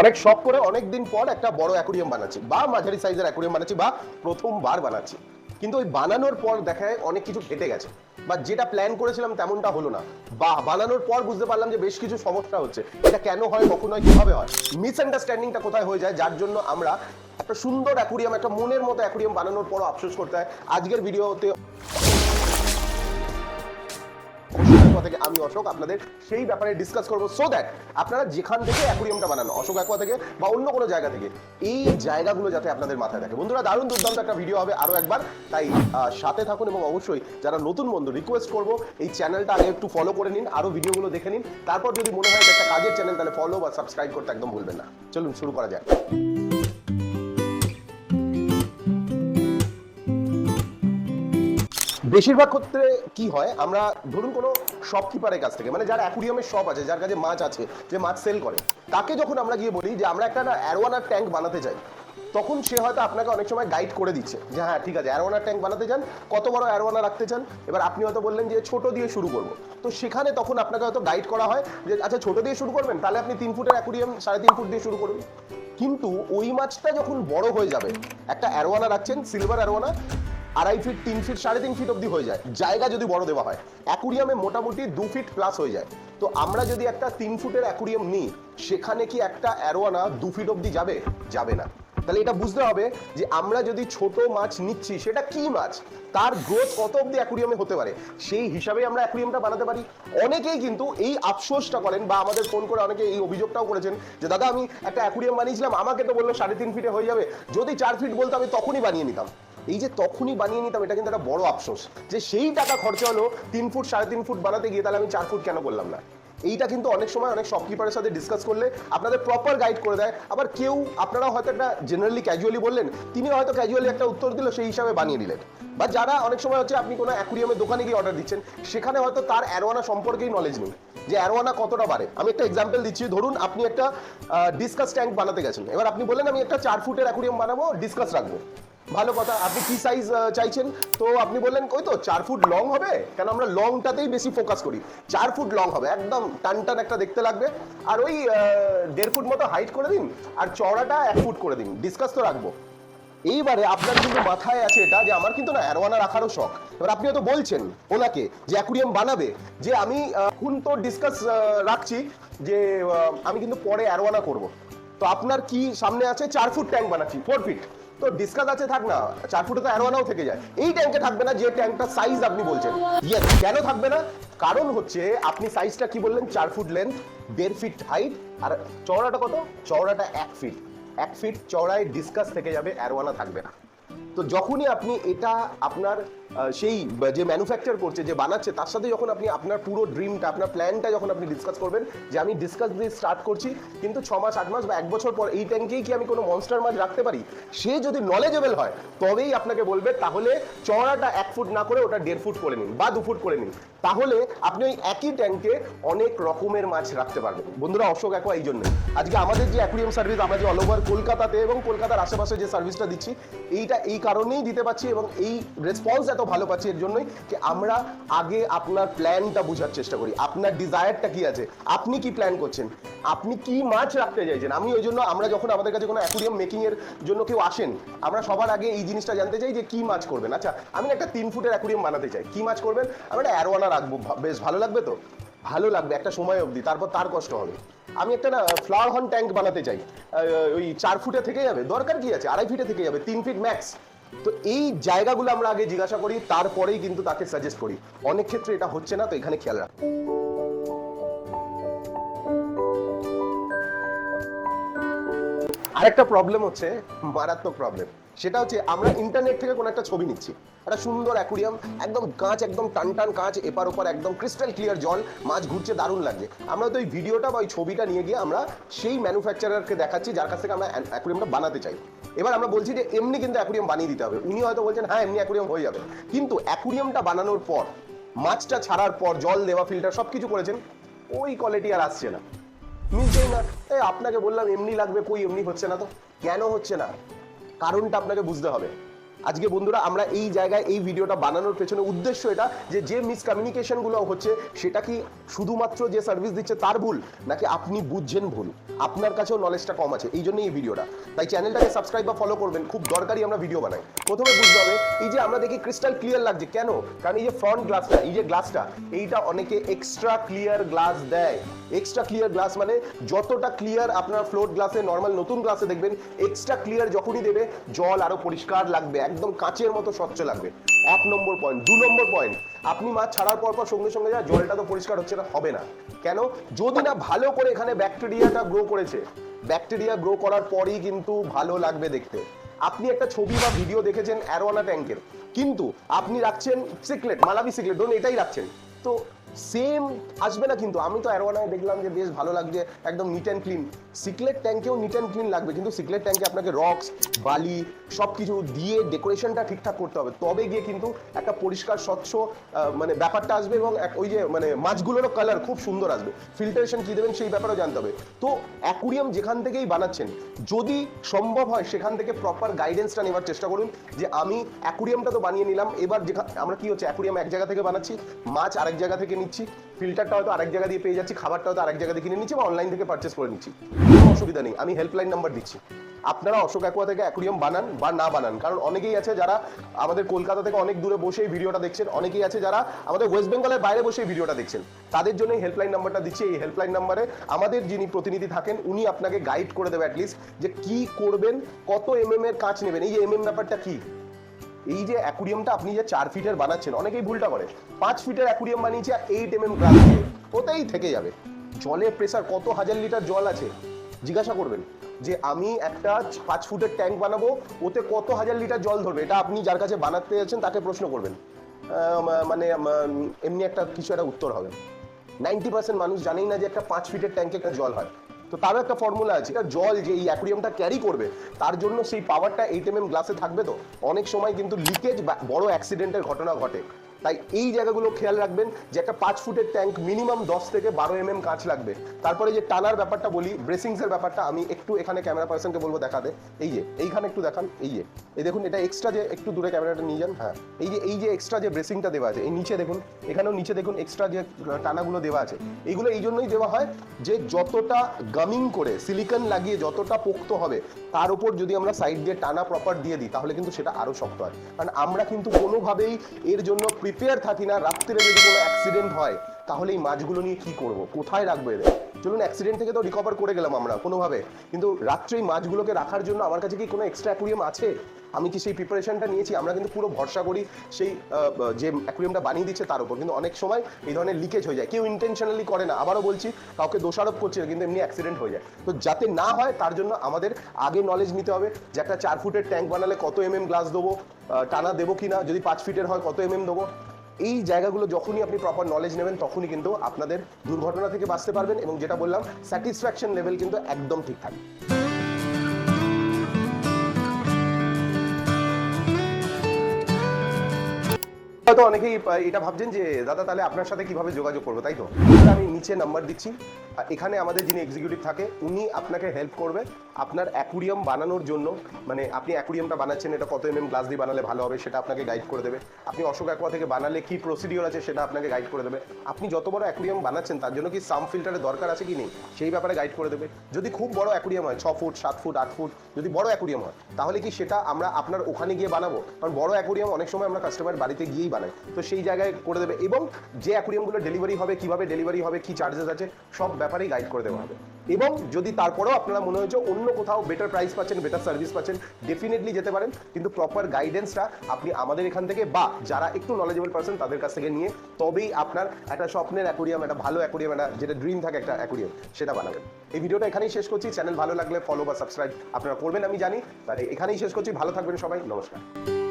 অনেক শখ করে অনেক দিন পর একটা বড় অ্যাকুরিয়াম বানাচ্ছি, বা মাঝারি সাইজের অ্যাকুরিয়াম বানাচ্ছি, বা প্রথমবার বানাচ্ছি। কিন্তু ওই বানানোর পর দেখা যায় অনেক কিছু ঘেটে গেছে, বা যেটা প্ল্যান করেছিলাম তেমনটা হলো না। বা বানানোর পর বুঝতে পারলাম যে বেশ কিছু সমস্যা হচ্ছে, এটা কেন হয়, কখন হয়, কীভাবে হয়? মিসআন্ডারস্ট্যান্ডিংটা কোথায় হয়ে যায়, যার জন্য আমরা একটা সুন্দর অ্যাকুরিয়াম, একটা মনের মতো অ্যাকুরিয়াম বানানোর পরও আফসোস করতে হয়। আজকের ভিডিওতে অশোক থেকে আমি অশোক আপনাদের সেই ব্যাপারে ডিসকাস করব সো দ্যাট আপনারা যেখান থেকে অ্যাকুরিয়ামটা বানানো, অশোক অ্যাকোয়া থেকে বা অন্য কোনো জায়গা থেকে, এই জায়গাগুলো যাতে আপনাদের মাথায় থাকে। বন্ধুরা, দারুণ দুর্দান্ত একটা ভিডিও হবে আরও একবার। তাই সাথে থাকুন এবং অবশ্যই যারা নতুন বন্ধু রিকোয়েস্ট করব, এই চ্যানেলটা আগে একটু ফলো করে নিন, আরও ভিডিওগুলো দেখে নিন। তারপর যদি মনে হয় একটা কাজের চ্যানেল তাহলে ফলো বা সাবস্ক্রাইব করতে একদম ভুলবেন না। চলুন, শুরু করা যাক। বেশিরভাগ ক্ষেত্রে কি হয়, আমরা ধরুন কোনো শপকিপারের কাছ থেকে মানে যার অ্যাকুরিয়ামের শপ আছে, যার কাছে মাছ আছে, যে মাছ সেল করে, তাকে যখন আমরা গিয়ে বলি যে আমরা একটা না অ্যারোয়ানার ট্যাঙ্ক বানাতে চাই, তখন সে হয়তো আপনাকে অনেক সময় গাইড করে দিচ্ছে যে হ্যাঁ ঠিক আছে অ্যারোয়ানার ট্যাঙ্ক বানাতে চান, কত বড় অ্যারোয়ানা রাখতে চান, এবার আপনি হয়তো বললেন যে ছোট দিয়ে শুরু করব। তো সেখানে তখন আপনাকে হয়তো গাইড করা হয় যে আচ্ছা ছোট দিয়ে শুরু করবেন, তাহলে আপনি তিন ফুটের অ্যাকুরিয়াম সাড়ে তিন ফুট দিয়ে শুরু করুন। কিন্তু ওই মাছটা যখন বড় হয়ে যাবে, একটা অ্যারোয়ানা রাখছেন সিলভার অ্যারোয়ানা আড়াই ফিট তিন ফিট সাড়ে তিন ফিট অবধি হয়ে যায়। জায়গা যদি বড় দেওয়া হয়, অ্যাকুরিয়ামে মোটামুটি দু ফিট প্লাস হয়ে যায়। তো আমরা যদি একটা তিন ফুটের অ্যাকুরিয়াম নিই, সেখানে কি একটা অ্যারোয়ানা দু ফিট অবধি যাবে? যাবে না। তাহলে এটা বুঝতে হবে যে আমরা যদি ছোট মাছ নিচ্ছি, সেটা কি মাছ? তার গ্রোথ কত অবধি অ্যাকুরিয়ামে হতে পারে? সেই হিসাবে আমরা অ্যাকুরিয়ামটা বানাতে পারি। অনেকেই কিন্তু এই আফসোসটা করেন বা আমাদের ফোন করে অনেকে এই অভিযোগটাও করেছেন যে, দাদা, আমি একটা অ্যাকুরিয়াম বানিয়েছিলাম, আমাকে তো বলল সাড়ে তিন ফিটে হয়ে যাবে। যদি চার ফিট বলতো, আমি তখনই বানিয়ে নিতাম। এই যে তখনই বানিয়ে নিতাম, এটা কিন্তু একটা বড় আফসোস। যে সেই টাকা খরচা হলো তিন ফুট, সাড়ে তিন ফুট বানাতে গিয়ে তাহলে আমি চার ফুট কেন করলাম না? এইটা কিন্তু অনেক সময় অনেক শপকিপারের সাথে ডিসকাস করলে আপনাদের প্রপার গাইড করে দেয়। আবার কেউ, আপনারা হয়তো একটা জেনারেলি ক্যাজুয়ালি বললেন, তিনি হয়তো ক্যাজুয়ালি একটা উত্তর দিল, সেই হিসাবে বানিয়ে দিলেন। বা যারা অনেক সময় হচ্ছে আপনি কোনো অ্যাকুরিয়ামের দোকানে গিয়ে অর্ডার দিচ্ছেন, সেখানে হয়তো তার অ্যারোয়ানা সম্পর্কেই নলেজ নেই। যে অ্যারোয়ানা কতটা বাড়ে? আমি একটা এক্সাম্পল দিচ্ছি, ধরুন আপনি একটা ডিসকাস ট্যাঙ্ক বানাতে গেছেন। এবার আপনি বললেন, আমি একটা চার ফুটের অ্যাকুরিয়াম বানাবো ডিসকাস রাখব। ভালো কথা। আপনি কি সাইজ চাইছেন? তো আপনি বললেন, ওই তো চার ফুট লং হবে। কেন আমরা লংটাতেই বেশি ফোকাস করি? চার ফুট লং হবে, একদম টান টান একটা দেখতে লাগবে। আর ওই দেড় ফুট মতো হাইট করে দিন, আর চওড়াটা এক ফুট করে দিন। ডিসকাস তো রাখব। এইবারে আপনার কিন্তু মাথায় আছে এটা, যে আমার কিন্তু না অ্যারোয়ানা রাখারও শখ। এবার আপনি হয়তো বলছেন ওনাকে যে অ্যাকুরিয়াম বানাবে, যে আমি এখন তো ডিসকাস রাখছি যে আমি কিন্তু পরে অ্যারোয়ানা করব। তো আপনার কি সামনে আছে? চার ফুট ট্যাঙ্ক বানাচ্ছি ফোর ফিট তো ডিসকাস আছে, থাক না। চার ফুটে তো অ্যারোয়ানাও থেকে যায়। এই ট্যাঙ্কে থাকবে না যে ট্যাঙ্কটা সাইজ আপনি বলছেন। ইয়েস কেন থাকবে না? কারণ হচ্ছে, আপনি সাইজটা কি বললেন? চার ফুট লেন্থ দেড় ফিট হাইট আর চওড়াটা কত? চওড়াটা এক ফিট এক ফিট চওড়ায় ডিসকাস থেকে যাবে অ্যারোয়ানা থাকবে না। তো যখনই আপনি এটা আপনার সেই যে ম্যানুফ্যাকচার করছে, যে বানাচ্ছে, তার সাথে যখন আপনি আপনার পুরো ড্রিমটা আপনার প্ল্যানটা যখন আপনি ডিসকাস করবেন, যে আমি ডিসকাস দিয়ে স্টার্ট করছি, কিন্তু ছ মাস, আট মাস বা এক বছর পর এই ট্যাঙ্কেই কি আমি কোনো মনস্টার মাছ রাখতে পারি? সে যদি নলেজেবল হয়, তবেই আপনাকে বলবে, তাহলে চওড়াটা এক ফুট না করে ওটা দেড় ফুট করে নিন বা দু ফুট করে নিন। তাহলে আপনি ওই একই ট্যাঙ্কে অনেক রকমের মাছ রাখতে পারবেন। বন্ধুরা, অশোক একো এই জন্য। আজকে আমাদের যে অ্যাকুরিয়াম সার্ভিস আমরা যে অল ওভার কলকাতাতে এবং কলকাতার আশেপাশে যে সার্ভিসটা দিচ্ছি, এইটা এই কারণেই দিতে পারছি এবং এই রেসপন্স এত ভালো পাচ্ছি এর জন্যই যে আমরা আগে আপনার প্ল্যানটা বোঝার চেষ্টা করি। আপনার ডিজায়ারটা কি আছে? আপনি কি প্ল্যান করছেন? আপনি কি মাছ রাখতে চাইছেন? আমি ওই জন্য আমরা যখন আমাদের কাছে কোনো অ্যাকুরিয়াম মেকিং এর জন্য কেউ আসেন, আমরা সবার আগে এই জিনিসটা জানতে চাই যে কি মাছ করবেন। আচ্ছা আমি একটা তিন ফুটের অ্যাকুরিয়াম বানাতে চাই। কি মাছ করবেন? আমি একটা অ্যারোয়ানা রাখব। বেশ, ভালো লাগবে তো? ভালো লাগবে, একটা সময় অবধি, তারপর তার কষ্ট হবে। আমি একটা না ফ্লাওয়ার হর্ন ট্যাঙ্ক বানাতে চাই। ওই চার ফুটে থেকে যাবে। দরকার কি আছে? আড়াই ফিটে থেকে যাবে, তিন ফিট ম্যাক্স তো এই জায়গাগুলো আমরা আগে জিজ্ঞাসা করি, তারপরেই কিন্তু তাকে সাজেস্ট করি। অনেক ক্ষেত্রে এটা হচ্ছে না, তো এখানে খেয়াল রাখ। আরেকটা প্রবলেম হচ্ছে, মারাত্মক প্রবলেম সেটা হচ্ছে, আমরা ইন্টারনেট থেকে কোনো একটা ছবি নিচ্ছি। একটা সুন্দর অ্যাকুরিয়াম একদম কাঁচ একদম টান টান কাঁচ এপার ওপার একদম ক্রিস্টাল ক্লিয়ার জল, মাছ ঘুরছে, দারুণ লাগছে। আমরা তো ওই ভিডিওটা বা ওই ছবিটা নিয়ে গিয়ে আমরা সেই ম্যানুফ্যাকচারারকে দেখাচ্ছি, যার কাছ থেকে আমরা অ্যাকুরিয়ামটা বানাতে চাই। এবার আমরা বলছি যে এমনি কিন্তু অ্যাকুরিয়াম বানিয়ে দিতে হবে। উনি হয়তো বলছেন হ্যাঁ এমনি অ্যাকুরিয়াম হয়ে যাবে। কিন্তু অ্যাকুরিয়ামটা বানানোর পর, মাছটা ছাড়ার পর, জল দেওয়া ফিল্টার সব কিছু করেছেন, ওই কোয়ালিটি আর আসছে না। মিলছেই না। এই আপনাকে বললাম, এমনি লাগবে, কই এমনি হচ্ছে না তো? কেন হচ্ছে না? কারণটা আপনাকে বুঝতে হবে। আজকে বন্ধুরা আমরা এই জায়গায় এই ভিডিওটা বানানোর পেছনে উদ্দেশ্য এটা যে যে মিসকমিউনিকেশনগুলো হচ্ছে, সেটা কি শুধুমাত্র যে সার্ভিস দিচ্ছে তার ভুল, নাকি আপনি বুঝছেন ভুল? আপনার কাছেও নলেজটা কম আছে, এই জন্যই এই ভিডিওটা। তাই চ্যানেলটাকে সাবস্ক্রাইব বা ফলো করবেন, খুব দরকারি আমরা ভিডিও বানাই। প্রথমে বুঝতে হবে, এই যে আমরা দেখি ক্রিস্টাল ক্লিয়ার লাগছে, কেন? কারণ এই যে ফ্রন্ট গ্লাসটা এই যে গ্লাসটা এইটা অনেকে এক্সট্রা ক্লিয়ার গ্লাস দেয়। এক্সট্রা ক্লিয়ার গ্লাস মানে যতটা ক্লিয়ার আপনার ফ্লোট গ্লাসে নর্মাল নতুন গ্লাসে দেখবেন এক্সট্রা ক্লিয়ার যখনই দেবে, জল আরও পরিষ্কার লাগবে একদম কাঁচের মতো স্বচ্ছ লাগবে। এক নম্বর পয়েন্ট দু নম্বর পয়েন্ট আপনি মাছ ছাড়ার পর পর সঙ্গে সঙ্গে যা জলটা তো পরিষ্কার হচ্ছে না, হবে না। কেন? যদি না ভালো করে এখানে ব্যাকটেরিয়াটা গ্রো করেছে, ব্যাকটেরিয়া গ্রো করার পরই কিন্তু ভালো লাগবে দেখতে। আপনি একটা ছবি বা ভিডিও দেখেছেন অ্যারোয়ানা ট্যাঙ্কের। কিন্তু আপনি রাখছেন সিকলেট মালাবি সিকলেট ধরুন এটাই রাখছেন। তো সেম আসবে না কিন্তু। আমি তো অ্যারোয়ানায় দেখলাম যে বেশ ভালো লাগছে। একদম নিট অ্যান্ড ক্লিন সিকলেট ট্যাঙ্কেও নিট অ্যান্ড ক্লিন লাগবে। কিন্তু সিকলেট ট্যাঙ্কে আপনাকে রক্স বালি সব কিছু দিয়ে ডেকোরেশনটা ঠিকঠাক করতে হবে। তবে গিয়ে কিন্তু একটা পরিষ্কার, স্বচ্ছ মানে ব্যাপারটা আসবে এবং ওই যে মানে মাছগুলোরও কালার খুব সুন্দর আসবে। ফিল্টারেশন কি দেবেন সেই ব্যাপারেও জানতে হবে। তো অ্যাকুরিয়াম যেখান থেকেই বানাচ্ছেন, যদি সম্ভব হয় সেখান থেকে প্রপার গাইডেন্সটা নেওয়ার চেষ্টা করুন যে আমি অ্যাকুরিয়ামটা তো বানিয়ে নিলাম। এবার যেখানে আমরা কি হচ্ছে অ্যাকুরিয়াম এক জায়গা থেকে বানাচ্ছি, মাছ আরেক জায়গা থেকে নিচ্ছি ফিল্টারটা হয়তো আরেক জায়গা দিয়ে পেয়ে যাচ্ছি খাবারটা হয়তো আরেক জায়গা দিয়ে কিনে নিচ্ছি বা অনলাইন থেকে পারচেস করে নিচ্ছি। কোনো অসুবিধা নেই, আমি হেল্পলাইন নাম্বার দিচ্ছি। আপনারা অশোক অ্যাকোয়া থেকে অ্যাকুরিয়াম বানান বা না বানান, কারণ অনেকেই আছে যারা আমাদের কলকাতা থেকে অনেক দূরে বসে এই ভিডিওটা দেখছেন, অনেকেই আছে যারা আমাদের ওয়েস্ট বেঙ্গলের বাইরে বসে এই ভিডিওটা দেখছেন। তাদের জন্য হেল্পলাইন নাম্বারটা দিচ্ছি, এই হেল্পলাইন নাম্বারে আমাদের যিনি প্রতিনিধি থাকেন, উনি আপনাকে গাইড করে দেবে অ্যাটলিস্ট যে কি করবেন, কত এমএম এর কাজ নেবেন। এই যে এমএম ব্যাপারটা কি? এই যে অ্যাকুরিয়ামটা আপনি যে চার ফিটের বানাচ্ছেন, অনেকেই ভুলটা করে। পাঁচ ফিটের অ্যাকুরিয়াম বানিয়েছে আর এইট এম এম গ্লাস দিয়ে ওতেই থেকে যাবে? জলের প্রেসার কত হাজার লিটার জল আছে? জিজ্ঞাসা করবেন যে আমি একটা পাঁচ ফুটের ট্যাঙ্ক বানাবো, ওতে কত হাজার লিটার জল ধরবে? এটা আপনি যার কাছে বানাতে যাচ্ছেন, তাকে প্রশ্ন করবেন। মানে এমনি একটা কিছু একটা উত্তর হবে। নাইনটি পার্সেন্ট মানুষ জানেই না যে একটা পাঁচ ফিটের ট্যাঙ্কে একটা জল হয়। তো তারও একটা ফর্মুলা আছে। জল যে এই অ্যাকুরিয়ামটা ক্যারি করবে, তার জন্য সেই পাওয়ারটা এইট এম এম গ্লাসে থাকবে তো? অনেক সময় কিন্তু লিকেজ বড় অ্যাক্সিডেন্টের ঘটনা ঘটে। তাই এই জায়গাগুলো খেয়াল রাখবেন যে একটা পাঁচ ফুটের ট্যাঙ্ক মিনিমাম দশ থেকে বারো এম এম কাঁচ লাগবে। তারপরে যে টানার ব্যাপারটা বলি ব্রেসিংস এর ব্যাপারটা, আমি একটু এখানে ক্যামেরা পার্সনকে বলব দেখাতে। এই যে, এইখানে একটু দেখান, এই যে। এই দেখুন, এটা এক্সট্রা যে একটু দূরে ক্যামেরাটা নিয়ে যান হ্যাঁ। এই যে এই যে এক্সট্রা যে ব্রেসিংটা দেওয়া আছে, এই নিচে দেখুন, এখানেও নিচে দেখুন এক্সট্রা যে টানাগুলো দেওয়া আছে। এইগুলো এই জন্যই দেওয়া হয় যে যতটা গামিং করে সিলিকন লাগিয়ে যতটা পোক্ত হবে, তার উপর যদি আমরা সাইড দিয়ে টানা প্রপার দিয়ে দিই, তাহলে কিন্তু সেটা আরও শক্ত হয়। কারণ আমরা কিন্তু কোনোভাবেই এর জন্য প্রিপেয়ার থাকি না, রাত্রে যদি কোনো অ্যাক্সিডেন্ট হয়, তাহলে এই মাছগুলো নিয়ে কি করব? কোথায় রাখব এদের? চলুন অ্যাক্সিডেন্ট থেকে তো রিকভার করে গেলাম আমরা কোনোভাবে। কিন্তু রাত্রে এই মাছগুলোকে রাখার জন্য আমার কাছে কি কোনো এক্সট্রা অ্যাকুরিয়াম আছে? আমি কি সেই প্রিপারেশনটা নিয়েছি? আমরা কিন্তু পুরো ভরসা করি সেই যে অ্যাকুরিয়ামটা বানিয়ে দিচ্ছে তার উপর। কিন্তু অনেক সময় এই ধরনের লিকেজ হয়ে যায়। কেউ ইন্টেনশনালি করে না। আবারও বলছি, কাউকে দোষারোপ করছি না, কিন্তু এমনি অ্যাক্সিডেন্ট হয়ে যায়। তো যাতে না হয়, তার জন্য আমাদের আগে নলেজ নিতে হবে যে একটা চার ফুটের ট্যাঙ্ক বানালে কত এম এম গ্লাস দেবো টানা দেবো কিনা যদি পাঁচ ফিটের হয় কত এম এম দেবো। এই জায়গাগুলো যখনই আপনি প্রপার নলেজ নেবেন, তখনই কিন্তু আপনাদের দুর্ঘটনা থেকে বাঁচতে পারবেন এবং যেটা বললাম স্যাটিসফ্যাকশন লেভেল কিন্তু একদম ঠিক থাকবে। হয়তো অনেকেই এটা ভাবছেন যে, দাদা, তাহলে আপনার সাথে কীভাবে যোগাযোগ করব? তাই তো? আমি নিচে নাম্বার দিচ্ছি। এখানে আমাদের যিনি এক্সিকিউটিভ থাকে, উনি আপনাকে হেল্প করবে আপনার অ্যাকুরিয়াম বানানোর জন্য। মানে আপনি অ্যাকুরিয়ামটা বানাচ্ছেন, এটা কত এম এম গ্লাস দিয়ে বানালে ভালো হবে সেটা আপনাকে গাইড করে দেবে। আপনি অশোক অ্যাকোয়া থেকে বানালে কি প্রসিডিওর আছে সেটা আপনাকে গাইড করে দেবে। আপনি যত বড় অ্যাকুরিয়াম বানাচ্ছেন, তার জন্য কি সাম ফিল্টারের দরকার আছে কি নেই? সেই ব্যাপারে গাইড করে দেবে। যদি খুব বড় অ্যাকুরিয়াম হয় ছ ফুট, সাত ফুট, আট ফুট, যদি বড় অ্যাকুরিয়াম হয়, তাহলে কি সেটা আমরা আপনার ওখানে গিয়ে বানাবো? কারণ বড় অ্যাকুরিয়াম অনেক সময় আমরা কাস্টমার বাড়িতে গিয়েই বানাই। তো সেই জায়গায় করে দেবে এবং যে অ্যাকুরিয়ামগুলো ডেলিভারি হবে, কীভাবে ডেলিভারি হবে, কি চার্জেস আছে, সব ব্যাপারেই গাইড করে দেওয়া হবে। এবং যদি তারপরেও আপনারা মনে হয়েছে অন্য কোথাও বেটার প্রাইস পাচ্ছেন বেটার সার্ভিস পাচ্ছেন ডেফিনেটলি যেতে পারেন। কিন্তু প্রপার গাইডেন্সটা আপনি আমাদের এখান থেকে বা যারা একটু নলেজেবল পার্সন তাদের কাছ থেকে নিয়ে তবেই আপনার একটা স্বপ্নের অ্যাকুরিয়াম, একটা ভালো অ্যাকুরিয়াম, একটা যেটা ড্রিম থাকে একটা অ্যাকুরিয়াম, সেটা বানাবেন। এই ভিডিওটা এখানেই শেষ করছি। চ্যানেল ভালো লাগলে ফলো বা সাবস্ক্রাইব আপনারা করবেন, আমি জানি। আর এখানেই শেষ করছি। ভালো থাকবেন সবাই। নমস্কার।